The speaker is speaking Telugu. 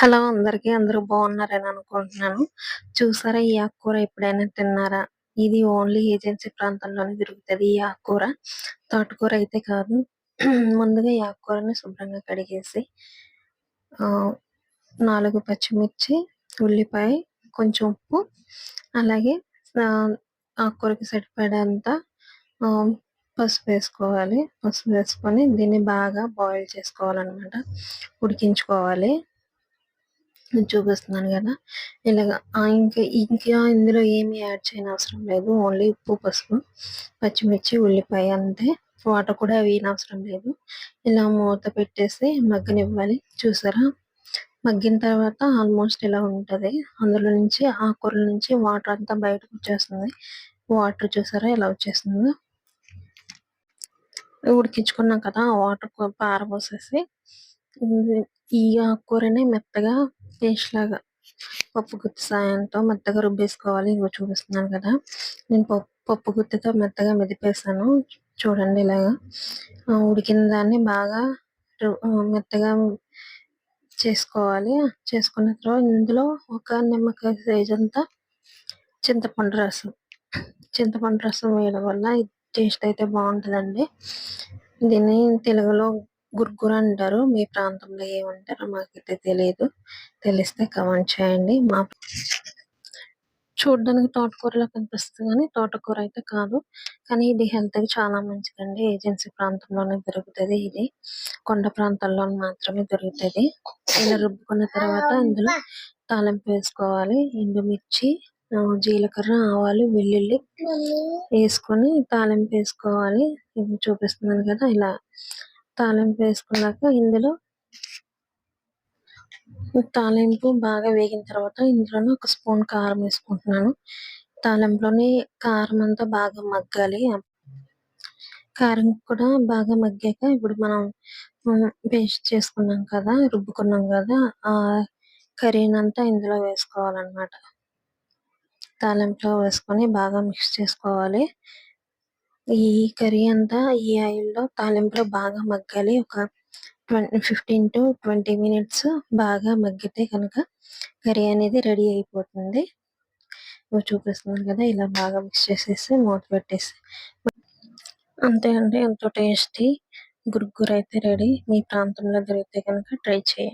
హలో అందరికీ అందరూ బాగున్నారని అనుకుంటున్నాను. చూసారా ఈ ఆకుకూర ఎప్పుడైనా తిన్నారా? ఇది ఓన్లీ ఏజెన్సీ ప్రాంతంలోనే దొరుకుతుంది ఈ ఆకుకూర. తోటకూర అయితే కాదు. ముందుగా ఈ ఆకుకూరని శుభ్రంగా కడిగేసి ఆ నాలుగు పచ్చిమిర్చి ఉల్లిపాయ కొంచెం ఉప్పు అలాగే ఆకుకూరకి సరిపడేంత పసుపు వేసుకోవాలి. పసుపు వేసుకొని దీన్ని బాగా బాయిల్ చేసుకోవాలన్నమాట. ఉడికించుకోవాలి. చూపిస్తున్నాను కదా. ఇలాగ ఇంకా ఇంకా ఇందులో ఏమి యాడ్ చేయని అవసరం లేదు. ఓన్లీ ఉప్పు పసుపు పచ్చిమిర్చి ఉల్లిపాయ అంతే. వాటర్ కూడా వేయనవసరం లేదు. ఇలా మూత పెట్టేసి మగ్గనివ్వాలి. చూసారా? మగ్గిన తర్వాత ఆల్మోస్ట్ ఇలా ఉంటది. అందులో నుంచి ఆకుకూరల నుంచి వాటర్ అంతా బయటకు వచ్చేస్తుంది. వాటర్ చూసారా ఇలా వచ్చేస్తుంది? ఉడికించుకున్నాం కదా వాటర్ పారబోసేసి. ఈ ఆకుకూరని మెత్తగా పేస్ట్ లాగా పప్పు గుత్తి సాయంతో మెత్తగా రుబ్బేసుకోవాలి. ఇంకో చూపిస్తున్నాను కదా. నేను పప్పు పప్పు గుత్తితో మెత్తగా మెదిపేసాను చూడండి ఇలాగా. ఉడికిన దాన్ని బాగా మెత్తగా చేసుకోవాలి. చేసుకున్న తర్వాత ఇందులో ఒక నిమ్మకాయ సైజ్ అంతా చింతపండు రసం. చింతపండు రసం వేయడం వల్ల టేస్ట్ అయితే బాగుంటుందండి. దీన్ని తెలుగులో గుర్గురు అంటారు. మీ ప్రాంతంలో ఏమంటారో మాకైతే తెలియదు తెలిస్తే కమెంట్ చేయండి. మా చూడడానికి తోటకూరలా కనిపిస్తుంది కానీ తోటకూర అయితే కాదు. కానీ ఇది హెల్త్కి చాలా మంచిదండి. ఏజెన్సీ ప్రాంతంలోనే దొరుకుతుంది ఇది. కొండ ప్రాంతాల్లో మాత్రమే దొరుకుతుంది. ఇలా రుబ్బుకున్న తర్వాత ఇందులో తాలింపు వేసుకోవాలి. ఎండుమిర్చి జీలకర్ర ఆవాలు వెల్లుల్లి వేసుకొని తాలింపు వేసుకోవాలి. ఇది చూపిస్తున్నాను కదా ఇలా తాలింపు వేసుకున్నాక ఇందులో తాలింపు బాగా వేగిన తర్వాత ఇందులోనే ఒక స్పూన్ కారం వేసుకుంటున్నాను. తాలింపులోని కారం అంతా బాగా మగ్గాలి. కారం కూడా బాగా మగ్గాక ఇప్పుడు మనం పేస్ట్ చేసుకున్నాం కదా రుబ్బుకున్నాం కదా ఆ కర్రీనంతా ఇందులో వేసుకోవాలన్నమాట. తాలింపులో వేసుకొని బాగా మిక్స్ చేసుకోవాలి. ఈ కర్రీ అంతా ఈ ఆయిల్లో తాలింపులో బాగా మగ్గాలి. ఒక ఫిఫ్టీన్ టు ట్వంటీ మినిట్స్ బాగా మగ్గితే కనుక కర్రీ అనేది రెడీ అయిపోతుంది. చూపిస్తున్నాను కదా ఇలా బాగా మిక్స్ చేసేసి మూత పెట్టేసి. అంతే అండి ఎంతో టేస్టీ గురుగురు అయితే రెడీ. మీ ప్రాంతంలో దొరికితే కనుక ట్రై చేయండి.